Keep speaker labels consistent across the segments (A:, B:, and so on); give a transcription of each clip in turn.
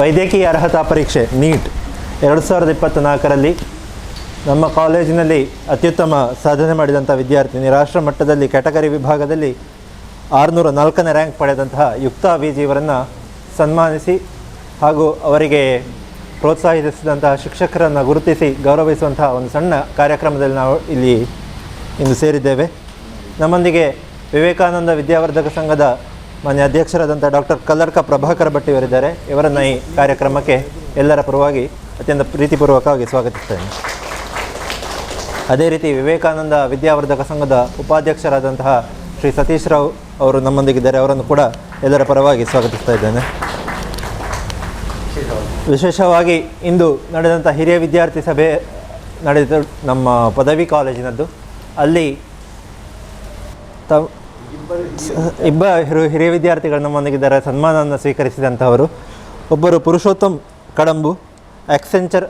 A: ವೈದ್ಯಕೀಯ ಅರ್ಹತಾ ಪರೀಕ್ಷೆ, ನೀಟ್. ಎರಡು ಸಾವಿರದ ಇಪ್ಪತ್ತ್ನಾಲ್ಕರಲ್ಲಿ ನಮ್ಮ ಕಾಲೇಜಿನಲ್ಲಿ ಅತ್ಯುತ್ತಮ ಸಾಧನೆ ಮಾಡಿದಂಥ ವಿದ್ಯಾರ್ಥಿನಿ ರಾಷ್ಟ್ರ ಮಟ್ಟದಲ್ಲಿ ಕ್ಯಾಟಗರಿ ವಿಭಾಗದಲ್ಲಿ ಆರುನೂರ ನಾಲ್ಕನೇ ರ್ಯಾಂಕ್ ಪಡೆದಂತಹ ಯುಕ್ತಾ ವಿಜಿಯವರನ್ನು ಸನ್ಮಾನಿಸಿ ಹಾಗೂ ಅವರಿಗೆ ಪ್ರೋತ್ಸಾಹಿಸಿದಂತಹ ಶಿಕ್ಷಕರನ್ನು ಗುರುತಿಸಿ ಗೌರವಿಸುವಂತಹ ಒಂದು ಸಣ್ಣ ಕಾರ್ಯಕ್ರಮದಲ್ಲಿ ನಾವು ಇಲ್ಲಿ ಇಂದು ಸೇರಿದ್ದೇವೆ. ನಮ್ಮೊಂದಿಗೆ ವಿವೇಕಾನಂದ ವಿದ್ಯಾವರ್ಧಕ ಸಂಘದ ಮಾನ್ಯ ಅಧ್ಯಕ್ಷರಾದಂಥ ಡಾಕ್ಟರ್ ಕಲ್ಲರ್ಕ ಪ್ರಭಾಕರ ಭಟ್ ಇವರಿದ್ದಾರೆ ಇವರನ್ನು ಈ ಕಾರ್ಯಕ್ರಮಕ್ಕೆ ಎಲ್ಲರ ಪರವಾಗಿ ಅತ್ಯಂತ ಪ್ರೀತಿಪೂರ್ವಕವಾಗಿ ಸ್ವಾಗತಿಸ್ತೇನೆ. ಅದೇ ರೀತಿ ವಿವೇಕಾನಂದ ವಿದ್ಯಾವರ್ಧಕ ಸಂಘದ ಉಪಾಧ್ಯಕ್ಷರಾದಂತಹ ಶ್ರೀ ಸತೀಶ್ ರಾವ್ ಅವರು ನಮ್ಮೊಂದಿಗಿದ್ದಾರೆ. ಅವರನ್ನು ಕೂಡ ಎಲ್ಲರ ಪರವಾಗಿ ಸ್ವಾಗತಿಸ್ತಾ ಇದ್ದೇನೆ. ವಿಶೇಷವಾಗಿ ಇಂದು ನಡೆದಂಥ ಹಿರಿಯ ವಿದ್ಯಾರ್ಥಿ ಸಭೆ ನಡೆದ ನಮ್ಮ ಪದವಿ ಕಾಲೇಜಿನದ್ದು. ಅಲ್ಲಿ ತ ಇಬ್ಬ ಹಿರು ಹಿರಿಯ ವಿದ್ಯಾರ್ಥಿಗಳು ನಮ್ಮೊಂದಿಗಿದ್ದಾರೆ. ಸನ್ಮಾನವನ್ನು ಸ್ವೀಕರಿಸಿದಂಥವರು ಒಬ್ಬರು ಪುರುಷೋತ್ತಮ್ ಕಡಂಬು ಎಕ್ಸೆಂಚರ್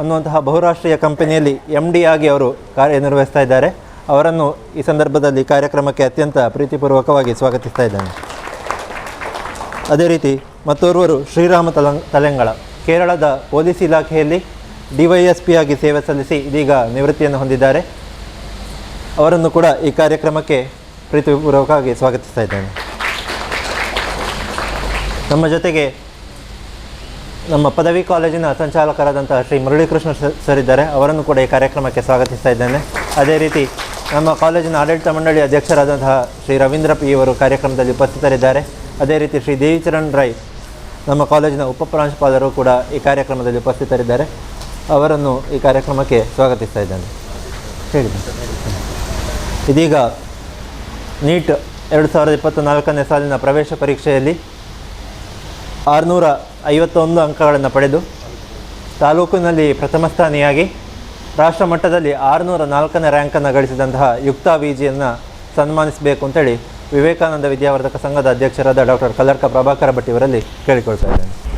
A: ಅನ್ನುವಂತಹ ಬಹುರಾಷ್ಟ್ರೀಯ ಕಂಪನಿಯಲ್ಲಿ ಎಂ ಡಿ ಆಗಿ ಅವರು ಕಾರ್ಯನಿರ್ವಹಿಸ್ತಾ ಇದ್ದಾರೆ. ಅವರನ್ನು ಈ ಸಂದರ್ಭದಲ್ಲಿ ಕಾರ್ಯಕ್ರಮಕ್ಕೆ ಅತ್ಯಂತ ಪ್ರೀತಿಪೂರ್ವಕವಾಗಿ ಸ್ವಾಗತಿಸ್ತಾ ಇದ್ದಾನೆ. ಅದೇ ರೀತಿ ಮತ್ತೋರ್ವರು ಶ್ರೀರಾಮ ತಲಂಗ್ ತಲೆಂಗಳ. ಕೇರಳದ ಪೊಲೀಸ್ ಇಲಾಖೆಯಲ್ಲಿ ಡಿ ವೈ ಎಸ್ ಪಿ ಆಗಿ ಸೇವೆ ಸಲ್ಲಿಸಿ ಇದೀಗ ನಿವೃತ್ತಿಯನ್ನು ಹೊಂದಿದ್ದಾರೆ. ಅವರನ್ನು ಕೂಡ ಈ ಕಾರ್ಯಕ್ರಮಕ್ಕೆ ಪ್ರೀತಿಪೂರ್ವಕವಾಗಿ ಸ್ವಾಗತಿಸ್ತಾ ಇದ್ದೇನೆ. ನಮ್ಮ ಜೊತೆಗೆ ನಮ್ಮ ಪದವಿ ಕಾಲೇಜಿನ ಸಂಚಾಲಕರಾದಂತಹ ಶ್ರೀ ಮುರಳೀಕೃಷ್ಣ ಸರ್ ಇದ್ದಾರೆ. ಅವರನ್ನು ಕೂಡ ಈ ಕಾರ್ಯಕ್ರಮಕ್ಕೆ ಸ್ವಾಗತಿಸ್ತಾ ಇದ್ದೇನೆ. ಅದೇ ರೀತಿ ನಮ್ಮ ಕಾಲೇಜಿನ ಆಡಳಿತ ಮಂಡಳಿ ಅಧ್ಯಕ್ಷರಾದಂತಹ ಶ್ರೀ ರವೀಂದ್ರ ಪಿ ಅವರು ಕಾರ್ಯಕ್ರಮದಲ್ಲಿ ಉಪಸ್ಥಿತರಿದ್ದಾರೆ. ಅದೇ ರೀತಿ ಶ್ರೀ ದೇವಿಚರಣ್ ರೈ, ನಮ್ಮ ಕಾಲೇಜಿನ ಉಪಪ್ರಾಂಶುಪಾಲರು ಕೂಡ ಈ ಕಾರ್ಯಕ್ರಮದಲ್ಲಿ ಉಪಸ್ಥಿತರಿದ್ದಾರೆ. ಅವರನ್ನು ಈ ಕಾರ್ಯಕ್ರಮಕ್ಕೆ ಸ್ವಾಗತಿಸ್ತಾ ಇದ್ದೇನೆ. ಹೇಳಿ. ಇದೀಗ ನೀಟ್ ಎರಡು ಸಾವಿರದ ಇಪ್ಪತ್ತ ನಾಲ್ಕನೇ ಸಾಲಿನ ಪ್ರವೇಶ ಪರೀಕ್ಷೆಯಲ್ಲಿ ಆರುನೂರ ಐವತ್ತೊಂದು ಅಂಕಗಳನ್ನು ಪಡೆದು ತಾಲೂಕಿನಲ್ಲಿ ಪ್ರಥಮ ಸ್ಥಾನಿಯಾಗಿ ರಾಷ್ಟ್ರ ಮಟ್ಟದಲ್ಲಿ ಆರುನೂರ ನಾಲ್ಕನೇ ರ್ಯಾಂಕನ್ನು ಗಳಿಸಿದಂತಹ ಯುಕ್ತಾ ವಿ ಜಿಯನ್ನು ಸನ್ಮಾನಿಸಬೇಕು ಅಂತೇಳಿ ವಿವೇಕಾನಂದ ವಿದ್ಯಾವರ್ಧಕ ಸಂಘದ ಅಧ್ಯಕ್ಷರಾದ ಡಾಕ್ಟರ್ ಕಲ್ಲರ್ಕ ಪ್ರಭಾಕರ ಭಟ್ ಇವರಲ್ಲಿ ಕೇಳಿಕೊಳ್ತಾ ಇದ್ದೇನೆ.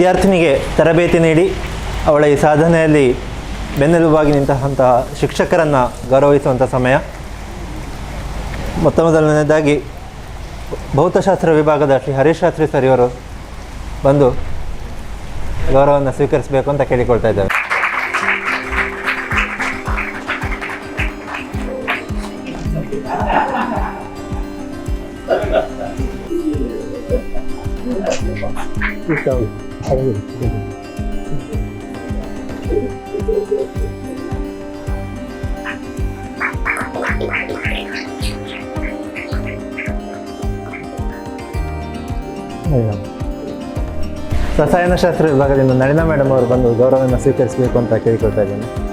A: ವಿದ್ಯಾರ್ಥಿನಿಗೆ ತರಬೇತಿ ನೀಡಿ ಅವಳ ಈ ಸಾಧನೆಯಲ್ಲಿ ಬೆನ್ನೆಲುಬಾಗಿ ನಿಂತಹಂತಹ ಶಿಕ್ಷಕರನ್ನು ಗೌರವಿಸುವಂಥ ಸಮಯ. ಮೊತ್ತ ಮೊದಲನೇದಾಗಿ ಭೌತಶಾಸ್ತ್ರ ವಿಭಾಗದ ಶ್ರೀ ಹರೀಶ್ ಶಾಸ್ತ್ರಿ ಸರ್ ಇವರು ಬಂದು ಗೌರವವನ್ನು ಸ್ವೀಕರಿಸಬೇಕು ಅಂತ ಕೇಳಿಕೊಳ್ತಾ ಇದ್ದೇವೆ ರಸಾಯನಶಾಸ್ತ್ರ ವಿಭಾಗದಿಂದ ನಳಿನಾ ಮೇಡಮ್ ಅವರು ಬಂದು ಗೌರವವನ್ನು ಸ್ವೀಕರಿಸಬೇಕು ಅಂತ ಕೇಳಿಕೊಳ್ತಾ ಇದ್ದೇನೆ.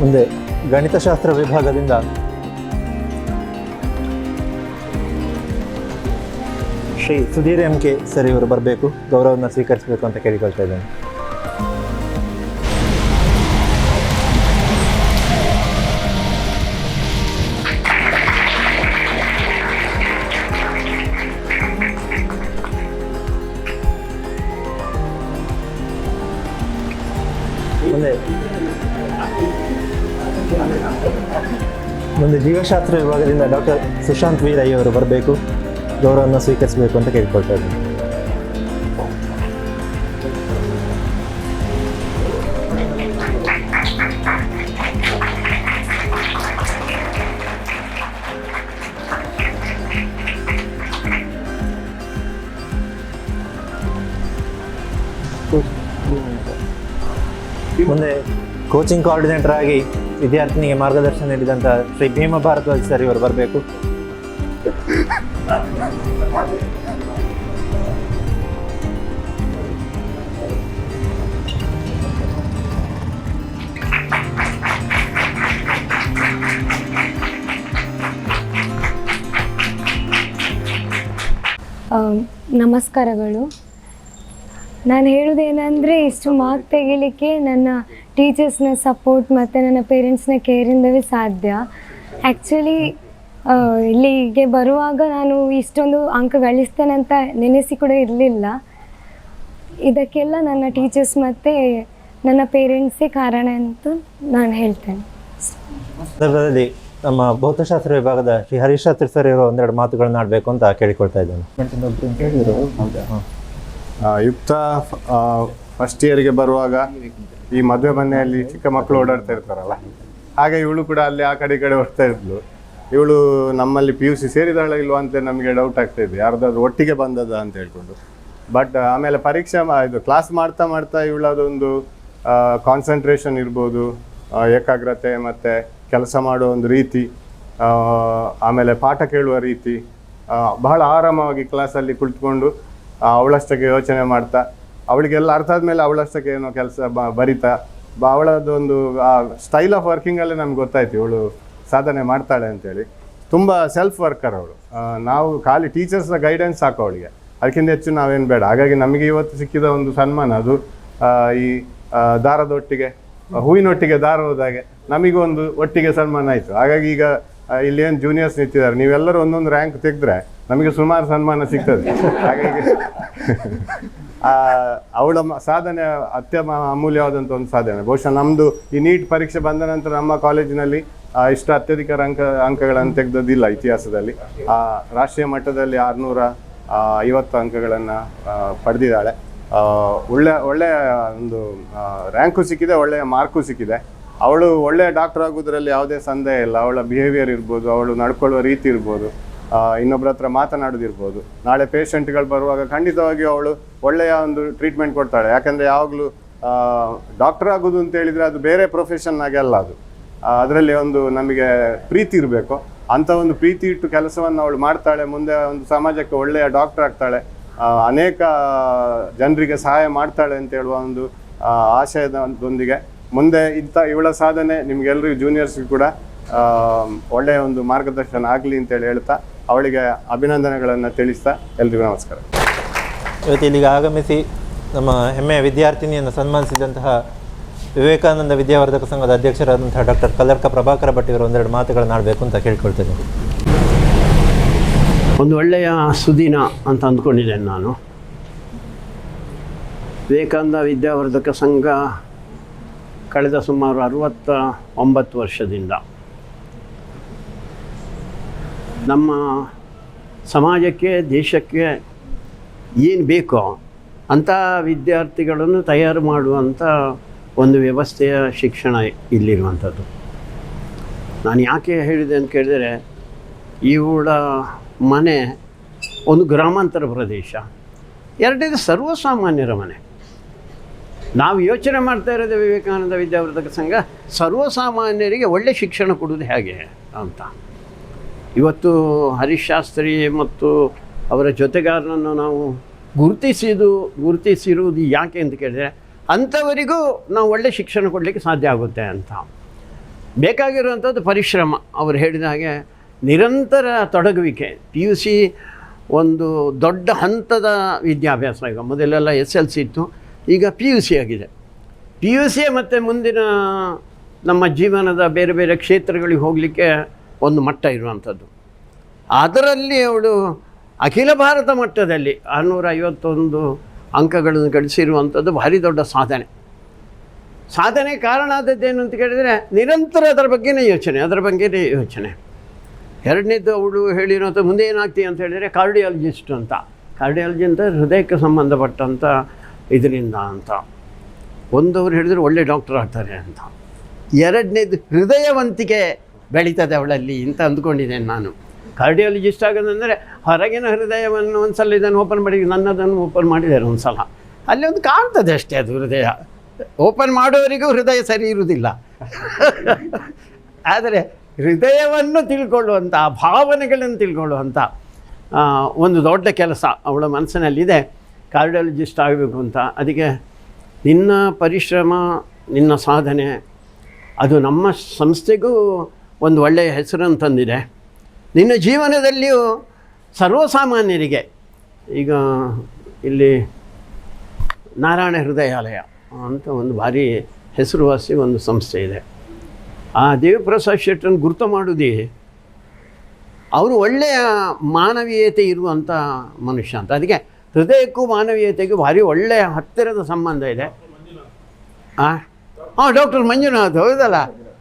A: ಮುಂದೆ ಗಣಿತಶಾಸ್ತ್ರ ವಿಭಾಗದಿಂದ. Shri Sudhir M K sir ಇವರು ಬರಬೇಕು, ಗೌರವವನ್ನು ಸ್ವೀಕರಿಸಬೇಕು ಅಂತ ಕೇಳಿಕೊಳ್ತಾ ಇದ್ದೇನೆ. ಮುಂದೆ ಮುಂದೆ ಜೀವಶಾಸ್ತ್ರ ವಿಭಾಗದಿಂದ ಡಾಕ್ಟರ್ ಸುಶಾಂತ್ ವಿ ರೈ ಅವರು ಬರಬೇಕು ಗೌರವವನ್ನು ಸ್ವೀಕರಿಸಬೇಕು ಅಂತ ಕೇಳ್ಕೊಳ್ತಾ ಇದ್ದೀನಿ Thank you. ಮುಂದೆ ಕೋಚಿಂಗ್ ಕೋಆರ್ಡಿನೇಟರ್ ಆಗಿ ವಿದ್ಯಾರ್ಥಿನಿಗೆ ಮಾರ್ಗದರ್ಶನ ನೀಡಿದಂಥ ಶ್ರೀ ಭೀಮ ಭಾರದ್ವಾಜ್ ಸರ್ ಇವರು ಬರಬೇಕು.
B: ನಮಸ್ಕಾರಗಳು. ನಾನು ಹೇಳೋದೇನೆಂದರೆ ಇಷ್ಟು ಮಾರ್ಕ್ ತೆಗಿಲಿಕ್ಕೆ ನನ್ನ ಟೀಚರ್ಸ್ನ ಸಪೋರ್ಟ್ ಮತ್ತು ನನ್ನ ಪೇರೆಂಟ್ಸ್ನ ಕೇರಿಂದವೇ ಸಾಧ್ಯ. ಆ್ಯಕ್ಚುಲಿ ಇಲ್ಲಿಗೆ ಬರುವಾಗ ನಾನು ಇಷ್ಟೊಂದು ಅಂಕ ಗಳಿಸ್ತೇನೆ ಅಂತ ನೆನೆಸಿ ಕೂಡ ಇರಲಿಲ್ಲ. ಇದಕ್ಕೆಲ್ಲ ನನ್ನ ಟೀಚರ್ಸ್ ಮತ್ತು ನನ್ನ ಪೇರೆಂಟ್ಸೇ ಕಾರಣ ಅಂತ ನಾನು ಹೇಳ್ತೇನೆ.
A: ಸಂದರ್ಭದಲ್ಲಿ ನಮ್ಮ ಭೌತಶಾಸ್ತ್ರ ವಿಭಾಗದ ಶ್ರೀ ಹರೀಶ್ ಶಾಸ್ತ್ರಿ ಸರ್ ಇರೋ ಒಂದೆರಡು ಮಾತುಗಳನ್ನ ಆಡಬೇಕು ಅಂತ ಕೇಳಿಕೊಳ್ತಾ ಇದ್ದೇನೆ.
C: ಯುಕ್ತ ಫಸ್ಟ್ ಇಯರ್ಗೆ ಬರುವಾಗ ಈ ಮದುವೆ ಮನೆಯಲ್ಲಿ ಚಿಕ್ಕ ಮಕ್ಕಳು ಓಡಾಡ್ತಾ ಇರ್ತಾರಲ್ಲ, ಹಾಗೆ ಇವಳು ಕೂಡ ಅಲ್ಲಿ ಆ ಕಡೆ ಈ ಕಡೆ ಓಡ್ತಾ ಇದ್ಲು. ಇವಳು ನಮ್ಮಲ್ಲಿ ಪಿ ಯು ಸಿ ಸೇರಿದಾಳ ಇಲ್ವಾ ಅಂತ ನಮಗೆ ಡೌಟ್ ಆಗ್ತಾ ಇದೆ. ಯಾರ್ದಾದ್ರು ಒಟ್ಟಿಗೆ ಬಂದದ ಅಂತ ಹೇಳ್ಕೊಂಡು. ಬಟ್ ಆಮೇಲೆ ಪರೀಕ್ಷೆ ಇದು ಕ್ಲಾಸ್ ಮಾಡ್ತಾ ಮಾಡ್ತಾ ಇವಳದೊಂದು ಕಾನ್ಸಂಟ್ರೇಷನ್ ಇರ್ಬೋದು ಏಕಾಗ್ರತೆ ಮತ್ತು ಕೆಲಸ ಮಾಡೋ ಒಂದು ರೀತಿ ಆಮೇಲೆ ಪಾಠ ಕೇಳುವ ರೀತಿ ಬಹಳ ಆರಾಮವಾಗಿ ಕ್ಲಾಸಲ್ಲಿ ಕುಳಿತುಕೊಂಡು ಅವಳಷ್ಟಕ್ಕೆ ಯೋಚನೆ ಮಾಡ್ತಾ, ಅವಳಿಗೆಲ್ಲ ಅರ್ಥ ಆದಮೇಲೆ ಅವಳಷ್ಟಕ್ಕೆ ಏನೋ ಕೆಲಸ ಬ, ಬರಿತಾ, ಬ, ಅವಳದೊಂದು ಸ್ಟೈಲ್ ಆಫ್ ವರ್ಕಿಂಗಲ್ಲೇ ನಮ್ಗೆ ಗೊತ್ತಾಯ್ತು ಇವಳು ಸಾಧನೆ ಮಾಡ್ತಾಳೆ ಅಂತೇಳಿ. ತುಂಬ ಸೆಲ್ಫ್ ವರ್ಕರ್ ಅವಳು. ನಾವು ಖಾಲಿ ಟೀಚರ್ಸ್ನ ಗೈಡೆನ್ಸ್ ಸಾಕು ಅವಳಿಗೆ. ಅದಕ್ಕಿಂತ ಹೆಚ್ಚು ನಾವೇನು ಬೇಡ. ಹಾಗಾಗಿ ನಮಗೆ ಇವತ್ತು ಸಿಕ್ಕಿದ ಒಂದು ಸನ್ಮಾನ ಅದು. ಈ ದಾರದೊಟ್ಟಿಗೆ, ಹೂವಿನೊಟ್ಟಿಗೆ ದಾರ ಹೋದಾಗೆ ನಮಗೂ ಒಂದು ಒಟ್ಟಿಗೆ ಸನ್ಮಾನ ಆಯಿತು. ಹಾಗಾಗಿ ಈಗ ಇಲ್ಲೇನು ಜೂನಿಯರ್ಸ್ ನಿಂತಿದ್ದಾರೆ, ನೀವೆಲ್ಲರೂ ಒಂದೊಂದು ರ್ಯಾಂಕ್ ತೆಗೆದ್ರೆ ನಮಗೆ ಸುಮಾರು ಸನ್ಮಾನ ಸಿಗ್ತದೆ. ಹಾಗಾಗಿ ಅವಳ ಸಾಧನೆ ಅತ್ಯಮ ಅಮೂಲ್ಯವಾದಂಥ ಒಂದು ಸಾಧನೆ. ಬಹುಶಃ ನಮ್ಮದು ಈ ನೀಟ್ ಪರೀಕ್ಷೆ ಬಂದ ನಂತರ ನಮ್ಮ ಕಾಲೇಜಿನಲ್ಲಿ ಇಷ್ಟು ಅತ್ಯಧಿಕ ಅಂಕ ಅಂಕಗಳನ್ನು ತೆಗೆದದಿಲ್ಲ ಇತಿಹಾಸದಲ್ಲಿ. ರಾಷ್ಟ್ರೀಯ ಮಟ್ಟದಲ್ಲಿ ಆರುನೂರ ಐವತ್ತು ಅಂಕಗಳನ್ನು ಪಡೆದಿದ್ದಾಳೆ. ಒಳ್ಳೆ, ಒಳ್ಳೆಯ ಒಂದು ರ್ಯಾಂಕು ಸಿಕ್ಕಿದೆ, ಒಳ್ಳೆಯ ಮಾರ್ಕು ಸಿಕ್ಕಿದೆ. ಅವಳು ಒಳ್ಳೆಯ ಡಾಕ್ಟರ್ ಆಗೋದ್ರಲ್ಲಿ ಯಾವುದೇ ಸಂದೇಹ ಇಲ್ಲ. ಅವಳ ಬಿಹೇವಿಯರ್ ಇರ್ಬೋದು, ಅವಳು ನಡ್ಕೊಳ್ಳುವ ರೀತಿ ಇರ್ಬೋದು. ಆ, ಇನ್ನೊಬ್ರ ಹತ್ರ ಮಾತನಾಡೋದಿರ್ಬೋದು. ನಾಳೆ ಪೇಷಂಟ್ಗಳು ಬರುವಾಗ ಖಂಡಿತವಾಗಿಯೂ ಅವಳು ಒಳ್ಳೆಯ ಒಂದು ಟ್ರೀಟ್ಮೆಂಟ್ ಕೊಡ್ತಾಳೆ. ಯಾಕೆಂದರೆ ಯಾವಾಗಲೂ ಡಾಕ್ಟರ್ ಆಗೋದು ಅಂತ ಹೇಳಿದರೆ ಅದು ಬೇರೆ ಪ್ರೊಫೆಷನ್ ಆಗಿ ಅಲ್ಲ ಅದು. ಅದರಲ್ಲಿ ಒಂದು ನಮಗೆ ಪ್ರೀತಿ ಇರಬೇಕು. ಅಂಥ ಒಂದು ಪ್ರೀತಿ ಇಟ್ಟು ಕೆಲಸವನ್ನು ಅವಳು ಮಾಡ್ತಾಳೆ ಮುಂದೆ ಒಂದು ಸಮಾಜಕ್ಕೆ ಒಳ್ಳೆಯ ಡಾಕ್ಟರ್ ಆಗ್ತಾಳೆ ಅನೇಕ ಜನರಿಗೆ ಸಹಾಯ ಮಾಡ್ತಾಳೆ ಅಂತ ಹೇಳುವ ಒಂದು ಆಶಯದೊಂದಿಗೆ. ಮುಂದೆ ಇಂಥ ಇವಳ ಸಾಧನೆ ನಿಮಗೆಲ್ಲರಿಗೂ ಜೂನಿಯರ್ಸ್ಗೂ ಕೂಡ ಒಳ್ಳೆಯ ಒಂದು ಮಾರ್ಗದರ್ಶನ ಆಗಲಿ ಅಂತೇಳಿ ಹೇಳ್ತಾ ಅವಳಿಗೆ ಅಭಿನಂದನೆಗಳನ್ನು ತಿಳಿಸ್ತಾ ಎಲ್ರಿಗೂ ನಮಸ್ಕಾರ.
A: ಇವತ್ತು ಇಲ್ಲಿಗೆ ಆಗಮಿಸಿ ನಮ್ಮ ಹೆಮ್ಮೆಯ ವಿದ್ಯಾರ್ಥಿನಿಯನ್ನು ಸನ್ಮಾನಿಸಿದಂತಹ ವಿವೇಕಾನಂದ ವಿದ್ಯಾವರ್ಧಕ ಸಂಘದ ಅಧ್ಯಕ್ಷರಾದಂತಹ ಡಾಕ್ಟರ್ ಕಲರ್ಕ ಪ್ರಭಾಕರ ಭಟ್ ಇವರು ಒಂದೆರಡು ಮಾತುಗಳನ್ನು ಆಡಬೇಕು ಅಂತ ಕೇಳ್ಕೊಳ್ತೇನೆ.
D: ಒಂದು ಒಳ್ಳೆಯ ಸುದಿನ ಅಂತ ಅಂದ್ಕೊಂಡಿದ್ದೇನೆ ನಾನು. ವಿವೇಕಾನಂದ ವಿದ್ಯಾವರ್ಧಕ ಸಂಘ ಕಳೆದ ಸುಮಾರು ಅರವತ್ತ ಒಂಬತ್ತು ವರ್ಷದಿಂದ ನಮ್ಮ ಸಮಾಜಕ್ಕೆ, ದೇಶಕ್ಕೆ ಏನು ಬೇಕೋ ಅಂಥ ವಿದ್ಯಾರ್ಥಿಗಳನ್ನು ತಯಾರು ಮಾಡುವಂಥ ಒಂದು ವ್ಯವಸ್ಥೆಯ ಶಿಕ್ಷಣ ಇಲ್ಲಿರುವಂಥದ್ದು. ನಾನು ಯಾಕೆ ಹೇಳಿದೆ ಅಂತ ಕೇಳಿದರೆ, ಇವಳ ಮನೆ ಒಂದು ಗ್ರಾಮಾಂತರ ಪ್ರದೇಶ, ಎರಡನೇದು ಸರ್ವಸಾಮಾನ್ಯರ ಮನೆ. ನಾವು ಯೋಚನೆ ಮಾಡ್ತಾ ಇರೋದು ವಿವೇಕಾನಂದ ವಿದ್ಯಾವರ್ಧಕ ಸಂಘ, ಸರ್ವಸಾಮಾನ್ಯರಿಗೆ ಒಳ್ಳೆ ಶಿಕ್ಷಣ ಕೊಡೋದು ಹೇಗೆ ಅಂತ. ಇವತ್ತು ಹರೀಶ್ ಶಾಸ್ತ್ರಿ ಮತ್ತು ಅವರ ಜೊತೆಗಾರನನ್ನು ನಾವು ಗುರುತಿಸಿದು, ಗುರುತಿಸಿರುವುದು ಯಾಕೆ ಅಂತ ಕೇಳಿದರೆ, ಅಂಥವರಿಗೂ ನಾವು ಒಳ್ಳೆ ಶಿಕ್ಷಣ ಕೊಡಲಿಕ್ಕೆ ಸಾಧ್ಯ ಆಗುತ್ತೆ ಅಂತ. ಬೇಕಾಗಿರುವಂಥದ್ದು ಪರಿಶ್ರಮ. ಅವರು ಹೇಳಿದ ಹಾಗೆ ನಿರಂತರ ತೊಡಗುವಿಕೆ. ಪಿ ಯು ಸಿ ಒಂದು ದೊಡ್ಡ ಹಂತದ ವಿದ್ಯಾಭ್ಯಾಸ ಈಗ. ಮೊದಲೆಲ್ಲ ಎಸ್ ಎಲ್ ಸಿ ಇತ್ತು. ಈಗ ಪಿ ಯು ಸಿ ಆಗಿದೆ. ಪಿ ಯು ಸಿ ಮತ್ತು ಮುಂದಿನ ನಮ್ಮ ಜೀವನದ ಬೇರೆ ಬೇರೆ ಕ್ಷೇತ್ರಗಳಿಗೆ ಹೋಗಲಿಕ್ಕೆ ಒಂದು ಮಟ್ಟ ಇರುವಂಥದ್ದು. ಅದರಲ್ಲಿ ಅವಳು ಅಖಿಲ ಭಾರತ ಮಟ್ಟದಲ್ಲಿ ಆರುನೂರ ಐವತ್ತೊಂದು ಅಂಕಗಳನ್ನು ಗಳಿಸಿರುವಂಥದ್ದು ಭಾರಿ ದೊಡ್ಡ ಸಾಧನೆ. ಸಾಧನೆ ಕಾರಣ ಆದದ್ದೇನು ಅಂತ ಕೇಳಿದರೆ ನಿರಂತರ ಅದರ ಬಗ್ಗೆನೇ ಯೋಚನೆ, ಅದರ ಬಗ್ಗೆನೇ ಯೋಚನೆ. ಎರಡನೇದು ಅವಳು ಹೇಳಿರೋಂಥ ಮುಂದೆ ಏನಾಗ್ತೀವಿ ಅಂತ ಹೇಳಿದರೆ ಕಾರ್ಡಿಯಾಲಜಿಸ್ಟ್ ಅಂತ. ಕಾರ್ಡಿಯಾಲಜಿ ಅಂತ ಹೃದಯಕ್ಕೆ ಸಂಬಂಧಪಟ್ಟಂಥ ಇದರಿಂದ ಅಂತ. ಒಂದವರು ಹೇಳಿದರೆ ಒಳ್ಳೆ ಡಾಕ್ಟರ್ ಆಗ್ತಾರೆ ಅಂತ. ಎರಡನೇದು ಹೃದಯವಂತಿಕೆ. ಬೆಳೀತದೆ ಅವಳಲ್ಲಿ ಅಂತ ಅಂದ್ಕೊಂಡಿದ್ದೇನೆ ನಾನು. ಕಾರ್ಡಿಯಾಲಜಿಸ್ಟ್ ಆಗೋದಂದರೆ ಹೊರಗಿನ ಹೃದಯವನ್ನು ಒಂದು ಸಲ ಇದನ್ನು ಓಪನ್ ಮಾಡಿ, ನನ್ನದನ್ನು ಓಪನ್ ಮಾಡಿದ್ದಾರೆ ಒಂದು ಸಲ ಅಲ್ಲಿ ಒಂದು ಕಾಣ್ತದೆ ಅಷ್ಟೇ ಅದು ಹೃದಯ. ಓಪನ್ ಮಾಡೋರಿಗೂ ಹೃದಯ ಸರಿ ಇರುವುದಿಲ್ಲ. ಆದರೆ ಹೃದಯವನ್ನು ತಿಳ್ಕೊಳ್ಳುವಂಥ ಭಾವನೆಗಳನ್ನು ತಿಳ್ಕೊಳ್ಳುವಂಥ ಒಂದು ದೊಡ್ಡ ಕೆಲಸ ಅವಳ ಮನಸ್ಸಿನಲ್ಲಿದೆ. ಕಾರ್ಡಿಯಾಲಜಿಸ್ಟ್ ಆಗಬೇಕು ಅಂತ. ಅದಕ್ಕೆ ನಿನ್ನ ಪರಿಶ್ರಮ, ನಿನ್ನ ಸಾಧನೆ, ಅದು ನಮ್ಮ ಸಂಸ್ಥೆಗೂ ಒಂದು ಒಳ್ಳೆಯ ಹೆಸರನ್ನು ತಂದಿದೆ ನಿನ್ನ ಜೀವನದಲ್ಲಿಯೂ ಸರ್ವಸಾಮಾನ್ಯರಿಗೆ, ಈಗ ಇಲ್ಲಿ ನಾರಾಯಣ ಹೃದಯಾಲಯ ಅಂತ ಒಂದು ಭಾರಿ ಹೆಸರುವಾಸಿ ಒಂದು ಸಂಸ್ಥೆ ಇದೆ. ಆ ದೇವಪ್ರಸಾದ್ ಶೆಟ್ಟರನ್ನು ಗುರುತು ಮಾಡೋದೇ ಅವರು ಒಳ್ಳೆಯ ಮಾನವೀಯತೆ ಇರುವಂಥ ಮನುಷ್ಯ ಅಂತ. ಅದಕ್ಕೆ ಹೃದಯಕ್ಕೂ ಮಾನವೀಯತೆಗೂ ಭಾರಿ ಒಳ್ಳೆಯ ಹತ್ತಿರದ ಸಂಬಂಧ ಇದೆ. ಹಾಂ ಹಾಂ ಡಾಕ್ಟರ್ ಮಂಜುನಾಥ್, ಹೌದಲ್ಲ?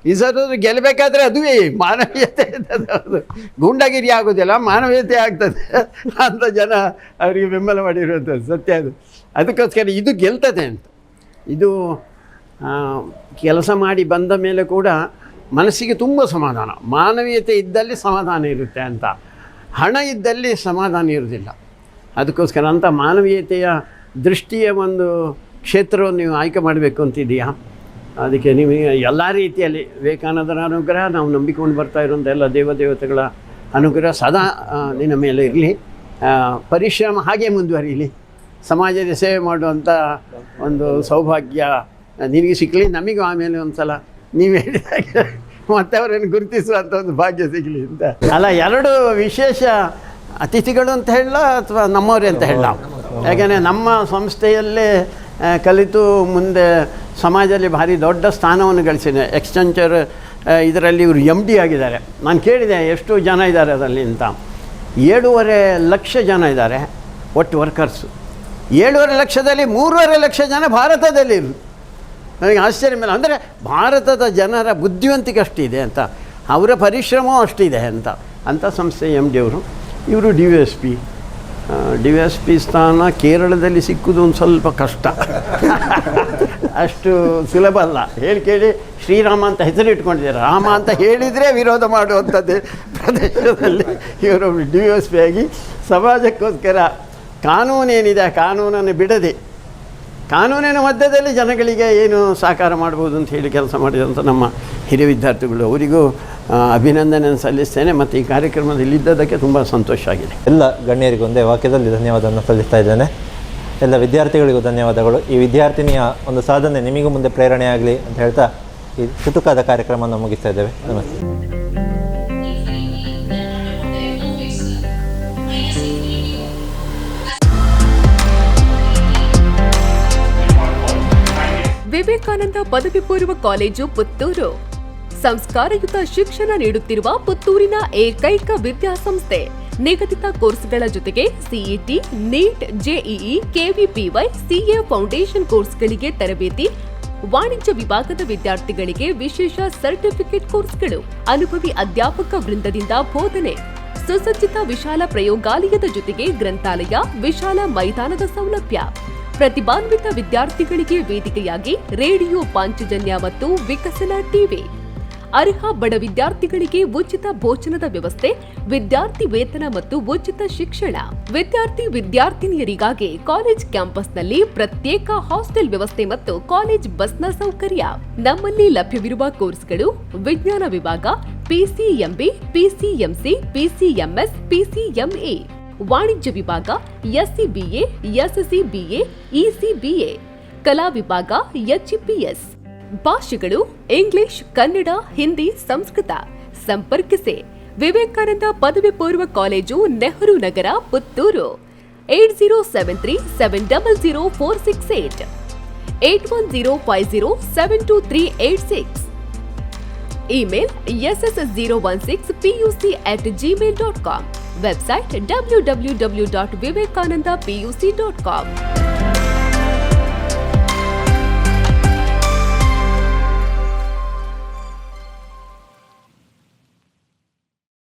D: ಈ ಸರ್ ಗೆಲ್ಲಬೇಕಾದ್ರೆ ಅದುವೇ ಮಾನವೀಯತೆ ಅದು ಗೂಂಡಾಗಿರಿ ಆಗೋದಿಲ್ಲ, ಮಾನವೀಯತೆ ಆಗ್ತದೆ ಅಂತ ಜನ ಅವರಿಗೆ ಬೆಂಬಲ ಮಾಡಿರುವಂಥದ್ದು, ಸತ್ಯ ಅದು. ಅದಕ್ಕೋಸ್ಕರ ಇದು ಗೆಲ್ತದೆ ಅಂತ. ಇದು ಕೆಲಸ ಮಾಡಿ ಬಂದ ಮೇಲೆ ಕೂಡ ಮನಸ್ಸಿಗೆ ತುಂಬ ಸಮಾಧಾನ. ಮಾನವೀಯತೆ ಇದ್ದಲ್ಲಿ ಸಮಾಧಾನ ಇರುತ್ತೆ ಅಂತ. ಹಣ ಇದ್ದಲ್ಲಿ ಸಮಾಧಾನ ಇರುವುದಿಲ್ಲ. ಅದಕ್ಕೋಸ್ಕರ ಅಂಥ ಮಾನವೀಯತೆಯ ದೃಷ್ಟಿಯ ಒಂದು ಕ್ಷೇತ್ರವನ್ನು ನೀವು ಆಯ್ಕೆ ಮಾಡಬೇಕು ಅಂತಿದೆಯಾ ಅದಕ್ಕೆ ನಿಮಗೆ ಎಲ್ಲ ರೀತಿಯಲ್ಲಿ ವಿವೇಕಾನಂದರ ಅನುಗ್ರಹ, ನಾವು ನಂಬಿಕೊಂಡು ಬರ್ತಾ ಇರುವಂಥ ಎಲ್ಲ ದೇವದೇವತೆಗಳ ಅನುಗ್ರಹ ಸದಾ ನಿನ್ನ ಮೇಲೆ ಇರಲಿ. ಪರಿಶ್ರಮ ಹಾಗೆ ಮುಂದುವರಿಯಲಿ ಸಮಾಜದ ಸೇವೆ ಮಾಡುವಂಥ ಒಂದು ಸೌಭಾಗ್ಯ ನಿನಗೆ ಸಿಕ್ಕಲಿ ನಮಗೂ ಆಮೇಲೆ ಒಂದು ಸಲ ನೀವು ಹೇಳಿದಾಗ ಮತ್ತೆ ಅವರನ್ನು ಗುರುತಿಸುವಂಥ ಒಂದು ಭಾಗ್ಯ ಸಿಗಲಿ ಅಂತ. ಅಲ್ಲ, ಎರಡು ವಿಶೇಷ ಅತಿಥಿಗಳು ಅಂತ ಹೇಳಲ್ಲ, ಅಥವಾ ನಮ್ಮವರೇ ಅಂತ ಹೇಳಲ್ಲ? ಯಾಕೆಂದರೆ ನಮ್ಮ ಸಂಸ್ಥೆಯಲ್ಲೇ ಕಲಿತು ಮುಂದೆ ಸಮಾಜದಲ್ಲಿ ಭಾರಿ ದೊಡ್ಡ ಸ್ಥಾನವನ್ನು ಗಳಿಸಿದೆ. ಎಕ್ಸ್ಟೆಂಚರ್ ಇದರಲ್ಲಿ ಇವರು ಎಂ ಡಿ ಆಗಿದ್ದಾರೆ. ನಾನು ಕೇಳಿದೆ, ಎಷ್ಟು ಜನ ಇದ್ದಾರೆ ಅದರಲ್ಲಿ? ಅಂತ. ಏಳೂವರೆ ಲಕ್ಷ ಜನ ಇದ್ದಾರೆ, ಒಟ್ಟು ವರ್ಕರ್ಸು ಏಳೂವರೆ ಲಕ್ಷದಲ್ಲಿ ಮೂರುವರೆ ಲಕ್ಷ ಜನ ಭಾರತದಲ್ಲಿ ನನಗೆ ಆಶ್ಚರ್ಯ ಮೇಲೆ, ಅಂದರೆ ಭಾರತದ ಜನರ ಬುದ್ಧಿವಂತಿಕೆ ಅಷ್ಟಿದೆ ಅಂತ. ಅವರ ಪರಿಶ್ರಮವೂ ಅಷ್ಟಿದೆ ಅಂತ. ಅಂಥ ಸಂಸ್ಥೆ ಎಂ ಡಿ ಅವರು, ಇವರು D V S P D V S P ಸ್ಥಾನ ಕೇರಳದಲ್ಲಿ ಸಿಕ್ಕುದು ಒಂದು ಸ್ವಲ್ಪ ಕಷ್ಟ. ಅಷ್ಟು ಸುಲಭ ಅಲ್ಲ. ಹೇಳಿ ಕೇಳಿ, ಶ್ರೀರಾಮ ಅಂತ ಹೆಸರು ಇಟ್ಕೊಂಡಿದ್ದಾರೆ ರಾಮ ಅಂತ ಹೇಳಿದರೆ ವಿರೋಧ ಮಾಡುವಂಥದ್ದು ಪ್ರದೇಶದಲ್ಲಿ ಇವರು ಡಿ ಎಸ್ ಪಿ ಆಗಿ ಸಮಾಜಕ್ಕೋಸ್ಕರ ಕಾನೂನೇನಿದೆ ಆ ಕಾನೂನನ್ನು ಬಿಡದೆ, ಕಾನೂನಿನ ಮಧ್ಯದಲ್ಲಿ ಜನಗಳಿಗೆ ಏನು ಸಾಕಾರ ಮಾಡ್ಬೋದು ಅಂತ ಹೇಳಿ ಕೆಲಸ ಮಾಡಿದಂಥ ನಮ್ಮ ಹಿರಿಯ ವಿದ್ಯಾರ್ಥಿಗಳು, ಅವರಿಗೂ ಅಭಿನಂದನೆ ಸಲ್ಲಿಸ್ತೇನೆ ಮತ್ತು ಈ ಕಾರ್ಯಕ್ರಮದಲ್ಲಿ ಇದ್ದದಕ್ಕೆ ತುಂಬ ಸಂತೋಷ ಆಗಿದೆ.
A: ಎಲ್ಲ ಗಣ್ಯರಿಗೊಂದೇ ವಾಕ್ಯದಲ್ಲಿ ಧನ್ಯವಾದವನ್ನು ಸಲ್ಲಿಸ್ತಾ ಇದ್ದೇನೆ. ಎಲ್ಲ ವಿದ್ಯಾರ್ಥಿಗಳಿಗೂ ಧನ್ಯವಾದಗಳು. ಈ ವಿದ್ಯಾರ್ಥಿನಿಯ ಒಂದು ಸಾಧನೆ ನಿಮಗೂ ಮುಂದೆ ಪ್ರೇರಣೆ ಆಗಲಿ ಅಂತ ಹೇಳ್ತಾ ಈ ಚುಟುಕಾದ ಕಾರ್ಯಕ್ರಮವನ್ನು ಮುಗಿಸ್ತಾ ಇದ್ದೇವೆ. ನಮಸ್ತೆ.
E: ವಿವೇಕಾನಂದ ಪದವಿ ಪೂರ್ವ ಕಾಲೇಜು ಪುತ್ತೂರು. ಸಂಸ್ಕಾರಯುತ ಶಿಕ್ಷಣ ನೀಡುತ್ತಿರುವ ಪುತ್ತೂರಿನ ಏಕೈಕ ವಿದ್ಯಾಸಂಸ್ಥೆ. ನಿಗದಿತ ಕೋರ್ಸ್ಗಳ ಜೊತೆಗೆ CET NEET JEE KVPY CA foundation ಕೋರ್ಸ್ಗಳಿಗೆ ತರಬೇತಿ, ವಾಣಿಜ್ಯ ವಿಭಾಗದ ವಿದ್ಯಾರ್ಥಿಗಳಿಗೆ ವಿಶೇಷ ಸರ್ಟಿಫಿಕೇಟ್ ಕೋರ್ಸ್ಗಳು, ಅನುಭವಿ ಅಧ್ಯಾಪಕ ವೃಂದದಿಂದ ಬೋಧನೆ, ಸುಸಜ್ಜಿತ ವಿಶಾಲ ಪ್ರಯೋಗಾಲಯದ ಜೊತೆಗೆ ಗ್ರಂಥಾಲಯ, ವಿಶಾಲ ಮೈದಾನದ ಸೌಲಭ್ಯ. ಪ್ರತಿಭಾನ್ವಿತ ವಿದ್ಯಾರ್ಥಿಗಳಿಗೆ ವೇದಿಕೆಯಾಗಿ ರೇಡಿಯೋ, ಪಾಂಚಜನ್ಯ ಮತ್ತು ವಿಕಸನ ಟಿವಿ. ಅರ್ಹ ಬಡ ವಿದ್ಯಾರ್ಥಿಗಳಿಗೆ ಉಚಿತ ಭೋಜನದ ವ್ಯವಸ್ಥೆ, ವಿದ್ಯಾರ್ಥಿ ವೇತನ ಮತ್ತು ಉಚಿತ ಶಿಕ್ಷಣ. ವಿದ್ಯಾರ್ಥಿ ವಿದ್ಯಾರ್ಥಿನಿಯರಿಗಾಗಿ ಕಾಲೇಜ್ ಕ್ಯಾಂಪಸ್ನಲ್ಲಿ ಪ್ರತ್ಯೇಕ ಹಾಸ್ಟೆಲ್ ವ್ಯವಸ್ಥೆ ಮತ್ತು ಕಾಲೇಜ್ ಬಸ್ನ ಸೌಕರ್ಯ. ನಮ್ಮಲ್ಲಿ ಲಭ್ಯವಿರುವ ಕೋರ್ಸ್ಗಳು ವಿಜ್ಞಾನ ವಿಭಾಗ ಪಿಸಿಎಂಬಿ ಪಿಸಿಎಂಸಿ ಪಿಸಿಎಂಎಸ್ ಪಿಸಿಎಂಎ ವಾಣಿಜ್ಯ ವಿಭಾಗ ಎಸ್ಸಿಬಿಎ ಎಸ್ಸಿಬಿಎ ಇಸಿಬಿಎ ಕಲಾ ವಿಭಾಗ ಎಚ್ಇಪಿಎಸ್ ಭಾಷೆಗಳು ಇಂಗ್ಲಿಷ್, ಕನ್ನಡ, ಹಿಂದಿ, ಸಂಸ್ಕೃತ. ಸಂಪರ್ಕಿಸಿ. ವಿವೇಕಾನಂದ ಪದವಿ ಪೂರ್ವ college Nehru Nagar, Puttur. Eight zero seven three seven double zero four six eight. Eight one zero five zero seven two three eight six. Email S S S zero one six P U C at Gmail dot com. Website W W W dot Vivekananda P U C dot com.